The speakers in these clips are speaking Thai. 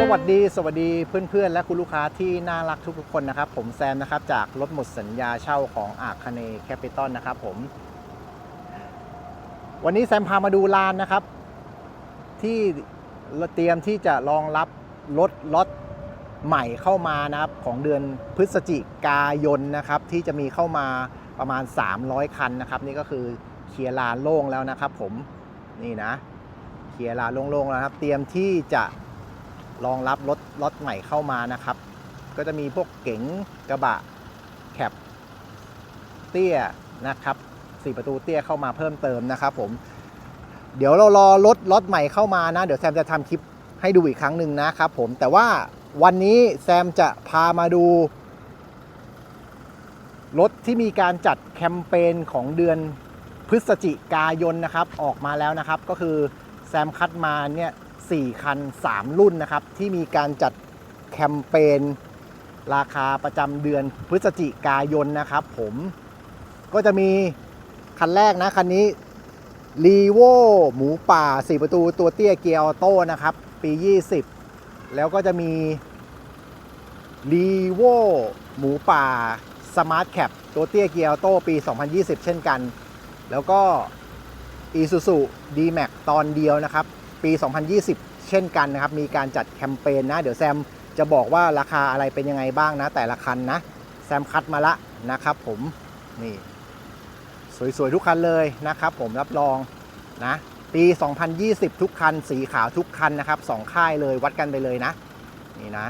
สวัสดีสวัสดีเพื่อนๆ และคุณลูกค้าที่น่ารักทุกๆคนนะครับ ผมแซมนะครับ จากรถหมดสัญญาเช่าของอาคเนแคปิตอลนะครับผม วันนี้แซมพามาดูลานนะครับ ที่เตรียมที่จะรองรับรถล็อตใหม่เข้ามานะครับของเดือนพฤศจิกายนนะครับ ที่จะมีเข้ามาประมาณ 300 คันนะครับ นี่ก็คือเคลียร์ลานโล่งแล้วนะครับผมนี่นะ เคลียร์ลานโล่งๆแล้วครับ เตรียมที่จะรองรับรถรถใหม่เข้ามานะครับ ก็จะมีพวกเก๋งกระบะแคปเตี้ยนะครับสี่ประตูเตี้ยเข้ามาเพิ่มเติมนะครับผม เดี๋ยวเรารอรถรถใหม่เข้ามานะ เดี๋ยวแซมจะทำคลิปให้ดูอีกครั้งหนึ่งนะครับผม แต่ว่าวันนี้แซมจะพามาดู รถที่มีการจัดแคมเปญของเดือนพฤศจิกายนนะครับ ออกมาแล้วนะครับ ก็คือ ซมคัดมาเนี่ย4คัน 3 รุ่นนะครับ ที่มีการจัดแคมเปญราคาประจำเดือนพฤศจิกายนนะครับผมก็จะมีคันแรกนะ คันนี้ r ีโวหมูป่า 4 ประตูตัวเตี้ยเกียร์ออโต้นะครับ ปี 20 แล้วก็จะมี r ีโวหมูป่าสมาร์ทแคปตัวเตี้ยเกียร์ออโต้ปี 2020 เช่นกัน แล้วก็ Isuzu D-Max ตอนเดียวนะครับ ปี 2020 เช่นกันนะครับ มีการจัดแคมเปญนะ เดี๋ยวแซมจะบอกว่าราคาอะไรเป็นยังไงบ้างนะ แต่ละคันนะ แซมคัดมาละนะครับผม นี่ สวย ๆ ทุกคันเลยนะครับผมรับรองนะ ปี 2020 ทุกคัน สีขาวทุกคันนะครับสองค่ายเลยวัดกันไปเลยนะ นี่นะ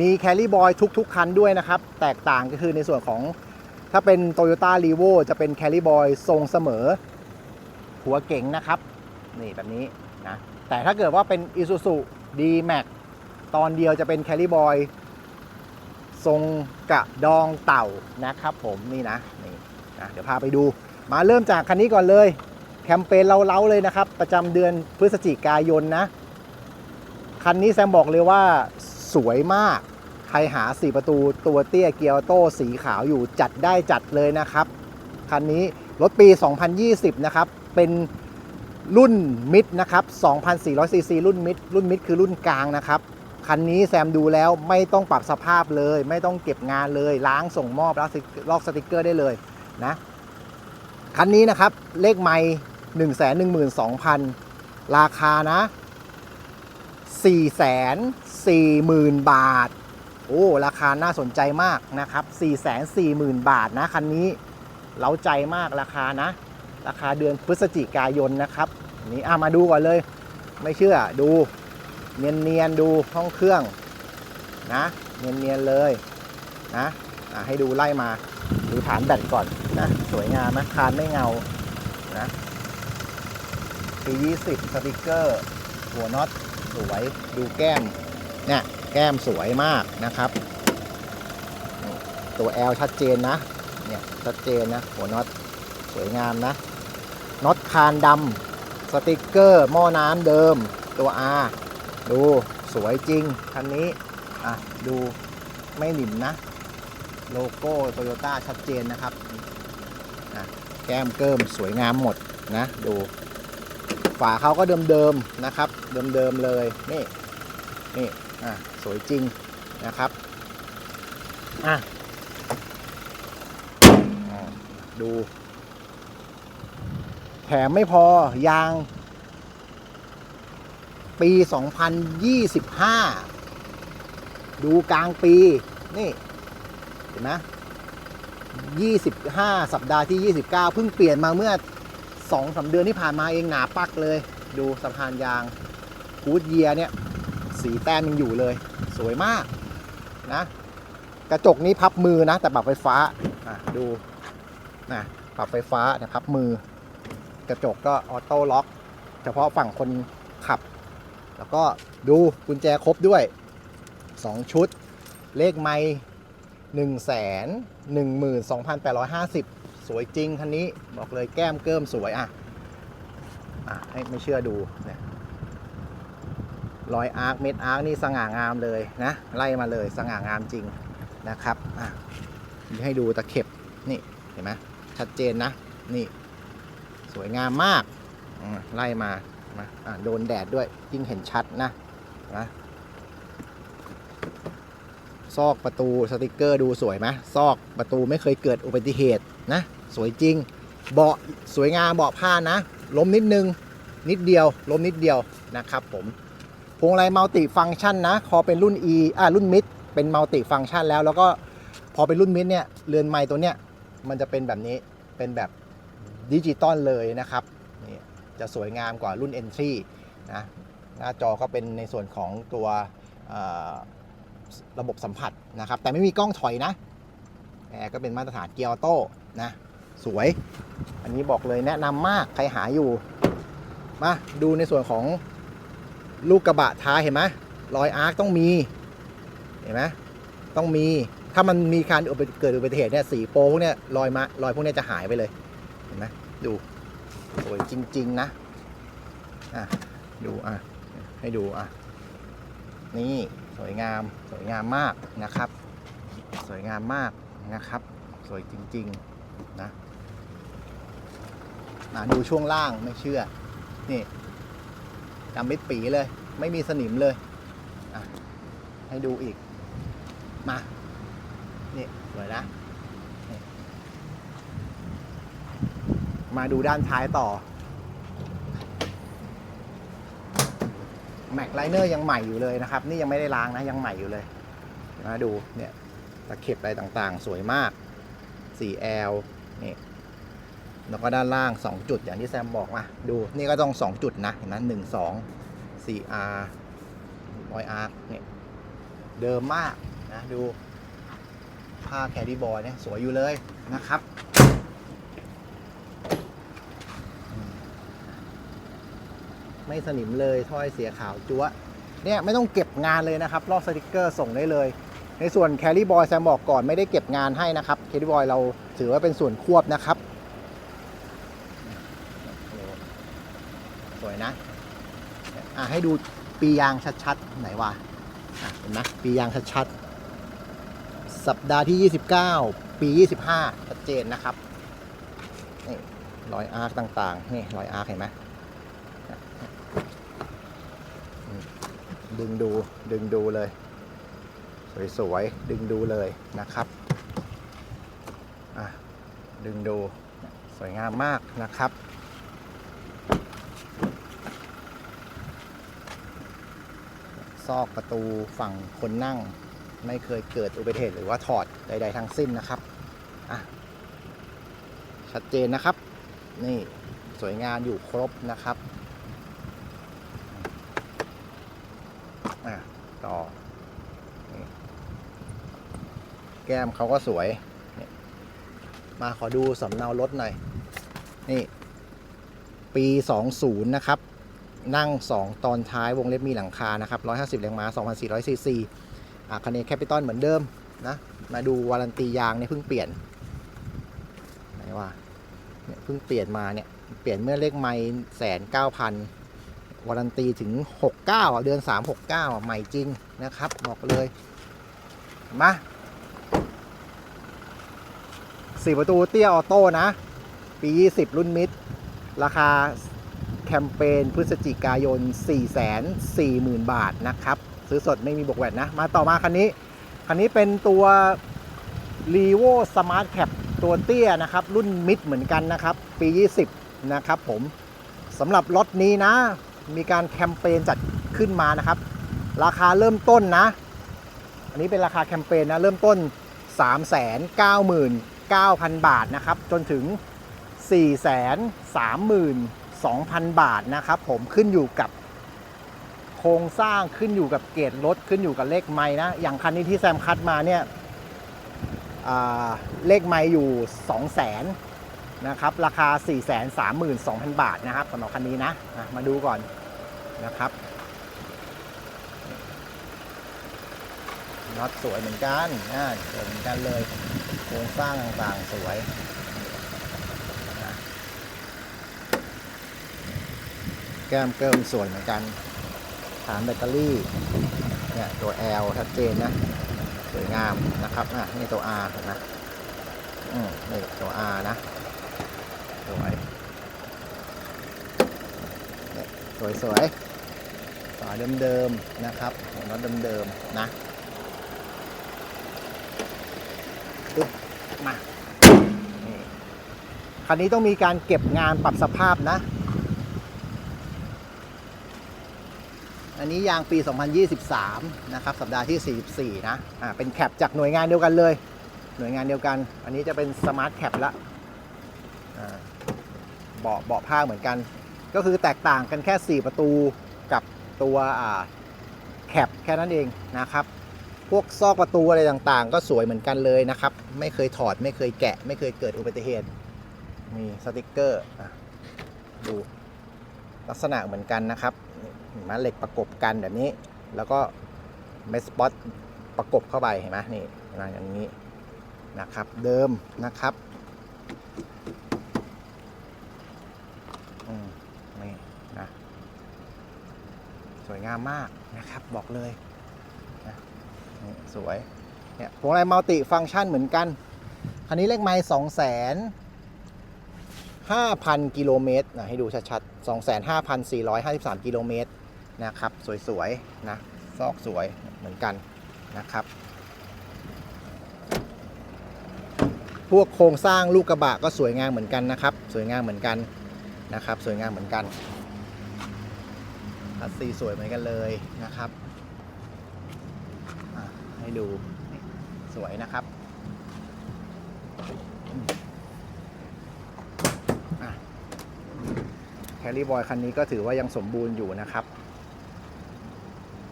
มีแคลรี่บอยทุก ๆ คันด้วยนะครับ แตกต่างก็คือในส่วนของถ้าเป็น Toyota r e v o จะเป็นแคลรี่บอยทรงเสมอ หัวเก๋งนะครับ นี่แบบนี้นะ แต่ถ้าเกิดว่าเป็น Isuzu D-Max ตอนเดียวจะเป็น Carry Boy ทรงกระดองเต่านะครับผมนี่นะนี่นะเดี๋ยวพาไปดู มาเริ่มจากคันนี้ก่อนเลย แคมเปญเล้าๆเลยนะครับ ประจำเดือนพฤศจิกายนนะ คันนี้แซมบอกเลยว่าสวยมาก ใครหา 4 ประตูตัวเตี้ยเกียร์ออโต้สีขาวอยู่จัดได้จัดเลยนะครับ คันนี้รถปี 2020 นะครับ เป็นรุ่นมิดนะครับ2,400ซีซีรุ่นมิดรุ่นมิดคือรุ่นกลางนะครับ คันนี้แซมดูแล้วไม่ต้องปรับสภาพเลย ไม่ต้องเก็บงานเลย ล้างส่งมอบลอกสติกลอกสติกเกอร์ได้เลยนะ คันนี้นะครับ เลขไม่1 1 2 0 0 0 ราคานะ 4 4 0 0 0 0 บาท โอ้ ราคาน่าสนใจมากนะครับ 4 4 0 0 0 0 บาทนะ คันนี้เล้าใจมากราคานะ ราคาเดือนพฤศจิกายนนะครับ นี่อะมาดูก่อนเลย ไม่เชื่อดู เนียนๆดูห้องเครื่องนะเนียนๆเลยนะะให้ดูไล่มาดูฐานแบตก่อนนะสวยงามนะคานไม่เงานะปี20สติกเกอร์ หัวน็อตสวยดูแก้มเนี่ยแก้มสวยมากนะครับ ตัว L ชัดเจนนะเนี่ยชัดเจนนะหัวน็อตสวยงามนะ น็อตคานดำสติกเกอร์หม้อน้ำเดิมตัว R ดูสวยจริง คันนี้ อะ ดูไม่หนิมนะ โลโก้โตโยต้าชัดเจนนะครับ อะ แก้มเกิมสวยงามหมดนะ ดู ฝาเขาก็เดิมๆนะครับ เดิมๆเลย นี่ นี่ อะ สวยจริงนะครับ อะดู แถมไม่พอยาง ปี 2025 ดูกลางปี นี่ เห็นไหม25 สัปดาห์ที่ 29 เพิ่งเปลี่ยนมาเมื่อ2 3เดือนที่ผ่านมาเองหนาปักเลย ดูสะพานยางกูดเยียเนี่ย สีแต้มยังอยู่เลย สวยมากนะ กระจกนี้พับมือนะ แต่ปรับไฟฟ้า อะ ดูนะปรับไฟฟ้านะครับมือ กระจกก็ออโต้ล็อก เฉพาะฝั่งคนขับ แล้วก็ดูกุญแจครบด้วย 2 ชุด เลขไม่1 1 2 8 5 0สวยจริงคันนี้บอกเลยแก้มเกิมสวยอะอะให้ไม่เชื่อดูเนี่ยรอยอาร์คเม็ดอาร์คนี่สง่างามเลยนะไล่มาเลยสง่างามจริงนะครับอะให้ดูตะเข็บนี่เห็นไหมชัดเจนนะนี่ สวยงามมากไล่มานะอะโดนแดดด้วยยิ่งเห็นชัดนะนะซอกประตูสติกเกอร์ดูสวยไหมซอกประตูไม่เคยเกิดอุบัติเหตุนะ สวยจริง เบาะสวยงามเบาะผ้านะ ล้มนิดนึง นิดเดียวล้มนิดเดียวนะครับผมพวงมาลัยมัลติฟังก์ชันนะ คอเป็นรุ่น E อ่ารุ่นมิดเป็นมัลติฟังก์ชันแล้ว แล้วก็พอเป็นรุ่นมิดเนี่ยเรือนไม้ตัวเนี้ยมันจะเป็นแบบนี้เป็นแบบ ดิจิตอลเลยนะครับนี่จะสวยงามกว่ารุ่น Entry นะหน้าจอก็เป็นในส่วนของตัวระบบสัมผัสนะครับ แต่ไม่มีกล้องถอยนะแอร์ก็เป็นมาตรฐานเกียร์ออโต้นะสวย อันนี้บอกเลยแนะนำมากใครหาอยู่ มาดูในส่วนของลูกกระบะท้ายเห็นไหมรอยอาร์คต้องมีเห็นไหมต้องมีถ้ามันมีการเกิดอุบัติเหตุเนี่ยสีโปรพวกเนี้ยรอยมารอยพวกเนี้ยจะหายไปเลย ห็นไหมดูสวยจริง ๆ นะอะดูอะให้ดูอะนี่สวยงามสวยงามมากนะครับ สวยงามมากนะครับ สวยจริง ๆ นะอะดูช่วงล่างไม่เชื่อ นี่ดำมิดปีเลย ไม่มีสนิมเลยอะให้ดูอีก มา นี่สวยนะ มาดูด้านท้ายต่อแม็กไลเนอร์ยังใหม่อยู่เลยนะครับ นี่ยังไม่ได้ล้างนะยังใหม่อยู่เลยมาดูเนี่ยตะเข็บอะไรต่างๆ สวยมาก 4L นี่แล้วก็ด้านล่าง 2 จุดอย่างที่แซมบอกมาดูนี่ก็ต้อง 2 จุดนะเห็นไหมหนึ่งสอง 4R ร้อย R เนี่ยเดิมมากนะดูผ้าแคดดี้บอยเนี่ยสวยอยู่เลยนะครับอืม ไม่สนิมเลยถ้อยเสียขาวจั๊วเนี่ยไม่ต้องเก็บงานเลยนะครับลอกสติกเกอร์ส่งได้เลย ในส่วนแคดดี้บอยแซมบอกก่อนไม่ได้เก็บงานให้นะครับแคดดี้บอยเราถือว่าเป็นส่วนควบนะครับ สวยนะอะให้ดูปียางชัดๆ ไหนวะอะเห็นไหมปียางชัดๆ สัปดาห์ที่ 29 ปี 25 ชัดเจนนะครับนี่รอยอาร์คต่างๆนี่รอยอาร์คเห็นไหมอืม ดึงดูดึงดูเลย สวยๆดึงดูเลยนะครับอะดึงดูสวยงามมากนะครับ ซอกประตูฝั่งคนนั่ง ไม่เคยเกิดอุบัติเหตุหรือว่าถอดใด ๆ ทั้งสิ้นนะครับอะชัดเจนนะครับ นี่สวยงามอยู่ครบนะครับอะต่อนี่ แก้มเขาก็สวย มาขอดูสำเนารถหน่อย นี่ ปี 20 นะครับ นั่ง 2 ตอนท้ายวงเล็บมีหลังคานะครับ 150แรงม้า 2,400ซีซีอะคันนี้แคปิตอลเหมือนเดิมนะ มาดูวารันตียางเนี่ยเพิ่งเปลี่ยนไหนว่าเนี่ยเพิ่งเปลี่ยนมาเนี่ย เปลี่ยนเมื่อเลขไม่แสนเก้าพันวารันตีถึง 69 เดือน 3 69ใหม่จริงนะครับ บอกเลย มา สี่ประตูเตี้ยออโต้นะ ปี 20 รุ่นมิด ราคาแคมเปญพฤศจิกายน 440,000 บาทนะครับ ซื้อสดไม่มีบวกแวดนะ มาต่อมาคันนี้ คันนี้เป็นตัว r e v o Smart Cap ตัวเตี้ยนะครับ รุ่นมิดเหมือนกันนะครับ ปี 20 นะครับผมสำหรับรถนี้นะ มีการแคมเปญจัดขึ้นมานะครับ ราคาเริ่มต้นนะ อันนี้เป็นราคาแคมเปญนะ เริ่มต้น 9,000 บาทนะครับ จนถึง 432,000 บาทนะครับ ผมขึ้นอยู่กับโครงสร้างขึ้นอยู่กับเกรดรถขึ้นอยู่กับเลขไม้นะ อย่างคันนี้ที่แซมคัดมาเนี่ยเลขไม้อยู่ 200,000นะครับ ราคา 432,000 บาทนะครับสำหรับคันนี้นะ มาดูก่อนนะครับ น็อตสวยเหมือนกันอ่าสวยเหมือนกันเลยโครงสร้างต่างๆสวยแก้มเกิมสวยเหมือนกัน ฐานแบตเตอรี่เนี่ยตัว L ชัดเจนนะ สวยงามนะครับอะนี่ตัว R นไหมอืมนี่ตัว R นะ สวยเนี่ยสวยๆฝาเดิมๆนะครับน็อตเดิมๆนะปึ๊บ มาคันนี้ต้องมีการเก็บงานปรับสภาพนะ อันนี้ยางปี 2023 นะครับ สัปดาห์ที่ 44 นะอ่าเป็นแคปจากหน่วยงานเดียวกันเลย หน่วยงานเดียวกัน อันนี้จะเป็นสมาร์ทแคปละอ่าเบาะเบาะผ้าเหมือนกัน ก็คือแตกต่างกันแค่ 4 ประตูกับตัวอ่าแคปแค่นั้นเองนะครับ วกซอกประตูอะไรต่างๆ ก็สวยเหมือนกันเลยนะครับ ไม่เคยถอดไม่เคยแกะ ไม่เคยเกิดอุบัติเหตุมีสติกเกอร์ดูลักษณะเหมือนกันนะครับเห็นไหมเหล็กประกบกันแบบนี้ แล้วก็เมสปอตประกบเข้าไปเห็นไหมนี่มาอย่างนี้นะครับเดิมนะครับนี่นะสวยงามมากนะครับบอกเลย นี่สวยเนี่ยพวงมาลัยมัลติฟังก์ชันเหมือนกัน คันนี้เลขไมล์สองแสนห้าพันกิโลเมตรนะให้ดูชัดๆสองแสนห้าพันสี่ร้อยห้าสิบสามกิโลเมตรนะครับ สวยๆนะซอกสวยเหมือนกันนะครับ พวกโครงสร้างลูกกระบะก็สวยงามเหมือนกันนะครับ สวยงามเหมือนกันนะครับ สวยงามเหมือนกันคัสซีสวยเหมือนกันเลยนะครับ ดูสวยนะครับแคลรี่บอยคันนี้ก็ถือว่ายังสมบูรณ์อยู่นะครับ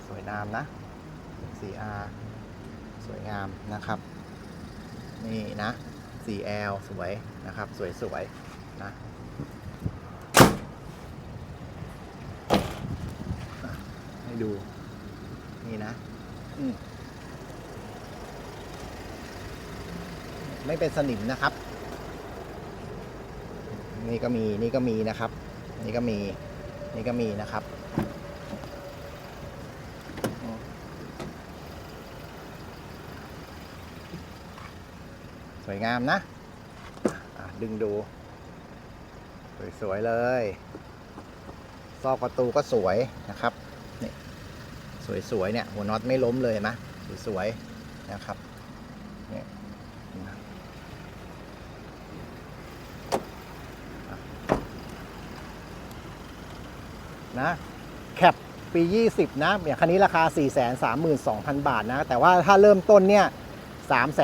สวยงามนะ 4R สวยงามนะครับ นี่นะ 4L สวยนะครับ สวยๆนะอะให้ดู นี่นะ อืม ไม่เป็นสนิมนะครับ นี่ก็มีนี่ก็มีนะครับ นี่ก็มีนี่ก็มีนะครับสวยงามนะะดึงดู สวย ๆ เลย ซอกประตูก็สวยนะครับ นี่ สวย ๆ เนี่ย หัวน็อตไม่ล้มเลยนไหมสวย ๆ นะครับเนี่ยนะอะ นะแคปปี 20 นะอย่างคันนี้ราคา 432,000 บาทนะ แต่ว่าถ้าเริ่มต้นเนี่ย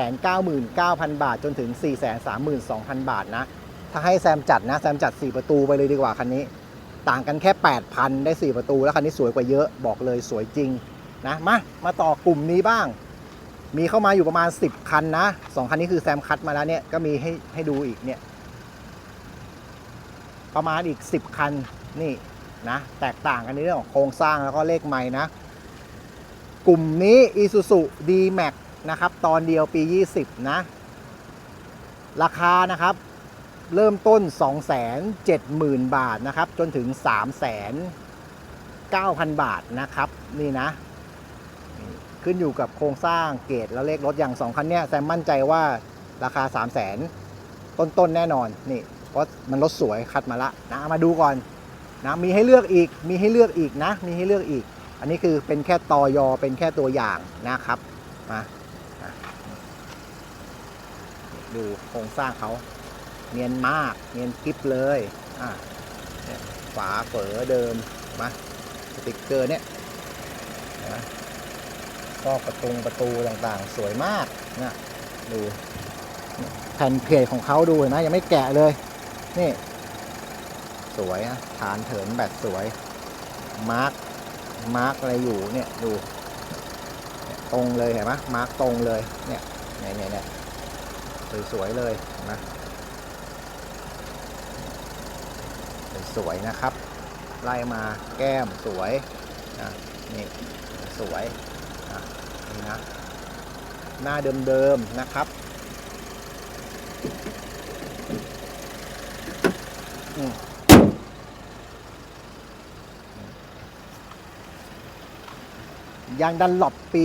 399,000 บาทจนถึง 432,000 บาทนะ ถ้าให้แซมจัดนะ แซมจัด 4 ประตูไปเลยดีกว่าคันนี้ ต่างกันแค่ 8,000 ได้ 4 ประตู แล้วคันนี้สวยกว่าเยอะบอกเลยสวยจริงนะ มา มาต่อกลุ่มนี้บ้าง มีเข้ามาอยู่ประมาณ 10 คันนะ 2 คันนี้คือแซมคัดมาแล้วเนี่ย ก็มีให้ให้ดูอีกเนี่ย ประมาณอีก 10 คันนี่ นะแตกต่างกันในเรื่องของโครงสร้างแล้วก็เลขไม้นะ กลุ่มนี้ Isuzu D-Max นะครับตอนเดียวปี 20 นะ ราคานะครับเริ่มต้น 270,000 บาทนะครับ จนถึง3,900,000 บาทนะครับ นี่นะ ขึ้นอยู่กับโครงสร้างเกรดแล้วเลขรถอย่าง 2 คันเนี้ยแซมมั่นใจว่าราคา 300,000 ต้น ๆ แน่นอน นี่ เพราะมันรถสวยคัดมาละนะ มาดูก่อน นะมีให้เลือกอีกมีให้เลือกอีกนะ มีให้เลือกอีก อันนี้คือเป็นแค่ตอยอเป็นแค่ตัวอย่างนะครับมาดูโครงสร้างเขาเนียนมากเนียนกริบเลยอะเนี่ยฝาเฝอเดิมมาสติกเกอร์เนี่ยนะซอกประตูประตูต่างๆ สวยมากนะดูแผ่นเพจของเขาดูนไหมยังไม่แกะเลยนี่ สวยนะฐานเถินแบตสวย มาร์กมาร์กอะไรอยู่เนี่ยดูตรงเลยเห็นไหมมาร์กตรงเลยเนี่ยเนี่ยเนี่ยเนี่ยสวยๆเลยเห็นไหมสวยๆนะครับ ไล่มาแก้มสวยนะนี่สวยนะนี่นะหน้าเดิมๆนะครับอืม ยางดันหลบปี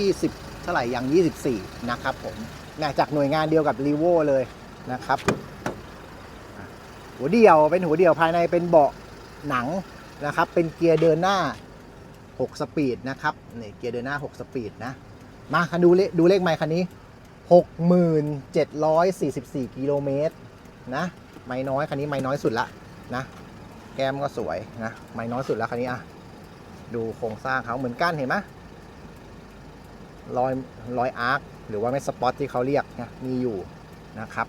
2020 เท่าไหร่ยาง 24 นะครับผมนะจากหน่วยงานเดียวกับรีโวเลยนะครับ หัวเดียวเป็นหัวเดียวภายในเป็นเบาะหนังนะครับ เป็นเกียร์เดินหน้า 6 สปีดนะครับนี่เกียร์เดินหน้า 6 สปีดนะ มาคันดูเลขดูเลขไมค์คันนี้ 6744 กิโลเมตรนะไม่น้อยคันนี้ไม่น้อยสุดละนะ แก้มก็สวยนะไม่น้อยสุดแล้วคันนี้อะ ดูโครงสร้างเขาเหมือนกันเห็นไหมรอยรอยอาร์คหรือว่าไม่สปอตที่เขาเรียกนะมีอยู่นะครับ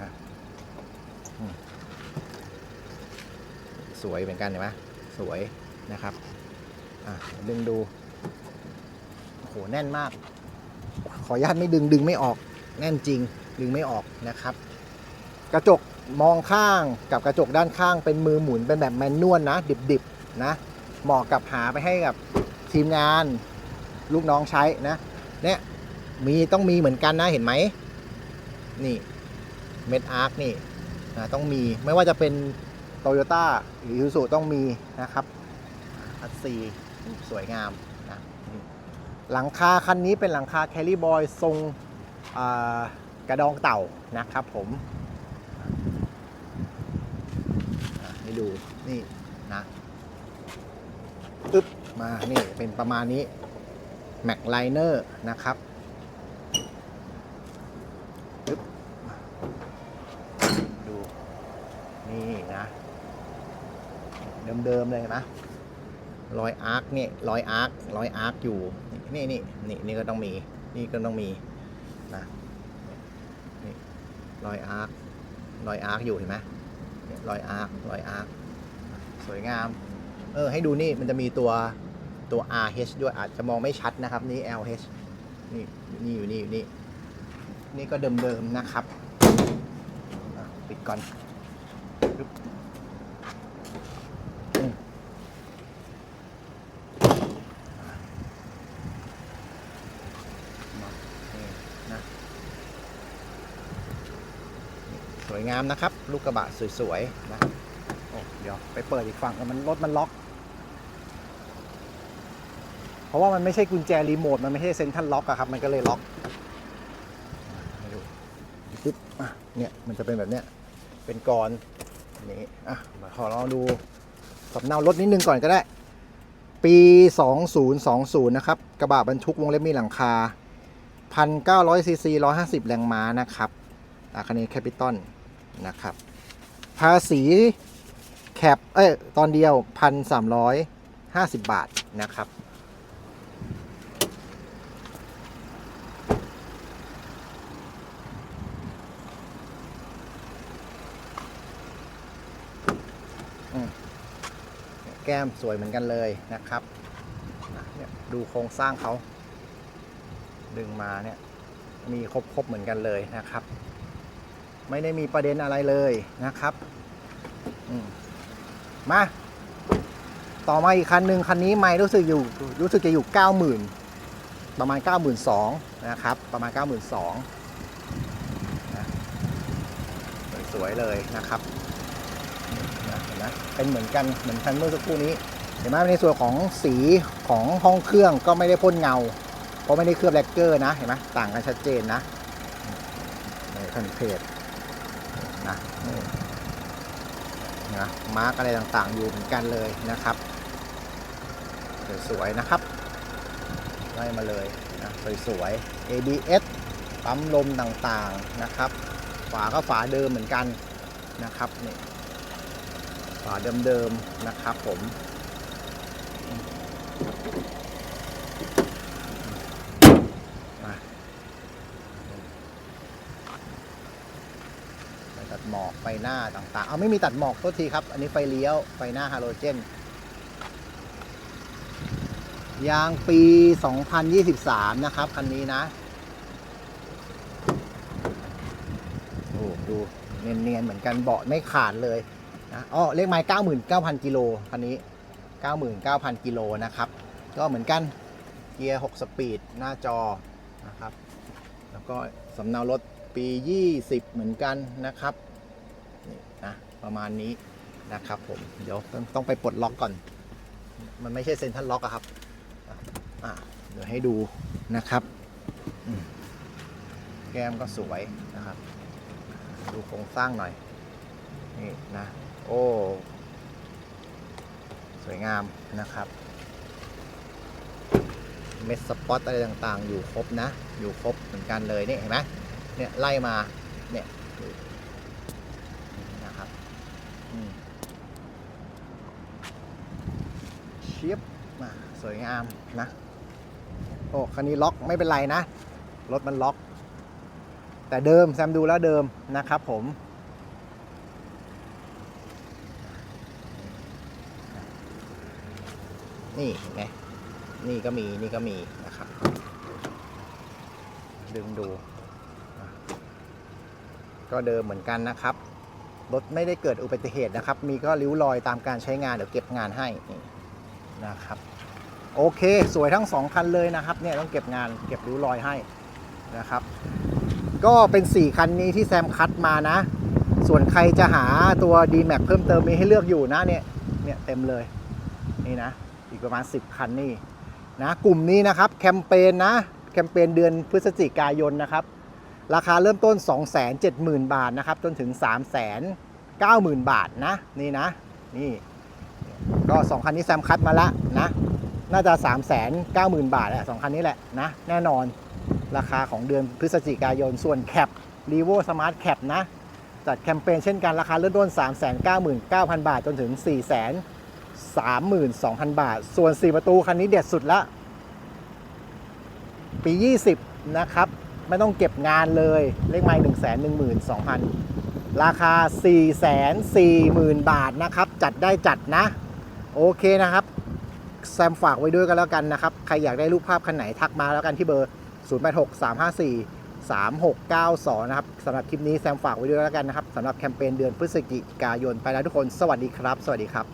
นะสวยเหมือนกันเห็นไหมสวยนะครับดึงดูโอ้โหแน่นมาก ขออนุญาตไม่ดึงดึงไม่ออกแน่นจริงดึงไม่ออกนะครับ กระจกมองข้างกับกระจกด้านข้างเป็นมือหมุนเป็นแบบแมนนวลนะ ดิบๆนะ เหมาะกับหาไปให้กับทีมงานลูกน้องใช้นะ เนี่ยมีต้องมีเหมือนกันนะเห็นไหมนี่เม็ดอาร์คนี่นะต้องมีไม่ว่าจะเป็นโตโยต้าหรือยูสุต้องมีนะครับอัดซีสวยงามนะหลังคาคันนี้เป็นหลังคาแคลรี่บอยทรงกระดองเต่านะครับผมอะให้ดูนี่นะ อึ๊บมานี่เป็นประมาณนี้แม็กไลเนอร์นะครับอึ๊บดู นี่นะ เดิมๆเลยนะรอยอาร์คเนี่ยรอยอาร์ครอยอาร์คอยู่ นี่นี่นี่นี่ก็ต้องมี นี่ก็ต้องมีนะนี่รอยอาร์ครอยอาร์คอยู่เห็นไหมรอยอาร์ครอยอาร์คสวยงาม เออให้ดูนี่มันจะมีตัวตัว RH ด้วยอาจจะมองไม่ชัดนะครับนี่ LH นี่นี่อยู่นี่อยู่นี่ นี่ก็เดิมๆนะครับปิดก่อนนะสวยงามนะครับ ลูกกระบะสวยๆนะโอ้เดี๋ยวไปเปิดอีกฝั่งมันรถมันล็อก เพราะว่ามันไม่ใช่กุญแจรีโมท มันไม่ใช่เซ็นทรัลล็อกอะครับ มันก็เลยล็อกดูปึ๊บอะเนี่ยมันจะเป็นแบบเนี้ย เป็นกรอนี้อะมาขอลองดูสำเนารถนิดนึงก่อนก็ได้ ปี 2020 นะครับ กระบะบรรทุกวงเล็บมีหลังคา 1,900ซีซี150 แรงม้านะครับอาคันนี้แคปิตอลนะครับ ภาษีแคปเอ้ยตอนเดียว 1,350 บาทนะครับ แก้มสวยเหมือนกันเลยนะครับเนี่ยดูโครงสร้างเขาดึงมาเนี่ยมีครบๆเหมือนกันเลยนะครับ ไม่ได้มีประเด็นอะไรเลยนะครับมมา ต่อมาอีกคันหนึ่งคันนี้ไม่รู้สึกอยู่รู้สึกจะอยู่ 90,000 ประมาณ 92,000นะครับ ประมาณ 92,000นะสวยๆเลยนะครับ นะ เป็นเหมือนกันเหมือนคันเมื่อสักครู่นี้ เห็นไหมในส่วนของสีของห้องเครื่องก็ไม่ได้พ่นเงา เพราะไม่ได้เคลือบแลกเกอร์นะเห็นไหมต่างกันชัดเจนนะในคันเพจนะนี่นะมาร์กอะไรต่างๆอยู่เหมือนกันเลยนะครับสวยๆนะครับไล่มาเลยนะสวยๆ ABS ปั๊มลมต่างๆนะครับ ฝาก็ฝาเดิมเหมือนกันนะครับนี่ เดิมๆนะครับผมมาไปตัดหมอกไฟหน้าต่างๆ เอาไม่มีตัดหมอกโทษทีครับ อันนี้ไฟเลี้ยว ไฟหน้าฮาโลเจน ยางปี 2023 นะครับ คันนี้นะ โอ้ดูเนียนๆ เหมือนกันเบาะไม่ขาดเลย นะอ๋อเลขไม้99,000กิโลคันนี้99,000กิโลนะครับ ก็เหมือนกันเกียร์6สปีดหน้าจอนะครับ แล้วก็สำเนารถปี20เหมือนกันนะครับนี่นะประมาณนี้นะครับผมเดี๋ยวต้องต้องไปปลดล็อกก่อน มันไม่ใช่เซ็นทรัลล็อกอะครับอะเดี๋ยวให้ดูนะครับแก้มก็สวยนะครับ ดูโครงสร้างหน่อย นี่นะ โอ้ สวยงามนะครับ เม็ดสปอตอะไรต่างๆ อยู่ครบนะ อยู่ครบเหมือนกันเลยนี่เห็นไหมเนี่ยไล่มา เนี่ยนะครับเชียบมาสวยงามนะ โอ้ คันนี้ล็อกไม่เป็นไรนะ รถมันล็อก แต่เดิมแซมดูแล้วเดิมนะครับผม นี่เห็นไหมนี่ก็มีนี่ก็มีนะครับ ดึงดู ก็เดิมเหมือนกันนะครับ รถไม่ได้เกิดอุบัติเหตุนะครับ มีก็ริ้วรอยตามการใช้งานเดี๋ยวเก็บงานให้นี่นะครับ โอเคสวยทั้งสองคันเลยนะครับ เนี่ยต้องเก็บงานเก็บริ้วรอยให้นะครับ ก็เป็น 4 คันนี้ที่แซมคัดมานะ ส่วนใครจะหาตัว d m a x เพิ่มเติมมีให้เลือกอยู่นะเนี่ยเนี่ยเต็มเลยนี่นะ อีกประมาณ 10 คันนี่นะกลุ่มนี้นะครับแคมเปญนะแคมเปญเดือนพฤศจิกายนนะครับ ราคาเริ่มต้น 270,000 บาทนะครับ จนถึง 390,000 บาทนะ นี่นะ นี่ ก็ 2 คันนี้แซมคัดมาล้วนะ น่าจะ 390,000 บาทแหละสองคันนี้แหละนะ แน่นอนราคาของเดือนพฤศจิกายนส่วนแคป r e v o Smart Cap นะ จัดแคมเปญเช่นกันราคาเริ่มต้น 399,000 บาท จนถึง 32,000 บาท ส่วน 4 ประตูคันนี้เด็ดสุดละ ปี 20 นะครับ ไม่ต้องเก็บงานเลย เลขไมล์112,000 ราคา 440,000 บาทนะครับ จัดได้จัดนะ โอเคนะครับ แซมฝากไว้ด้วยกันแล้วกันนะครับ ใครอยากได้รูปภาพคันไหนทักมาแล้วกันที่เบอร์ 086 354 3692 นะครับสำหรับคลิปนี้แซมฝากไว้ด้วยแล้วกันนะครับสำหรับแคมเปญเดือนพฤศจิกายนไปแล้วทุกคน สวัสดีครับ สวัสดีครับ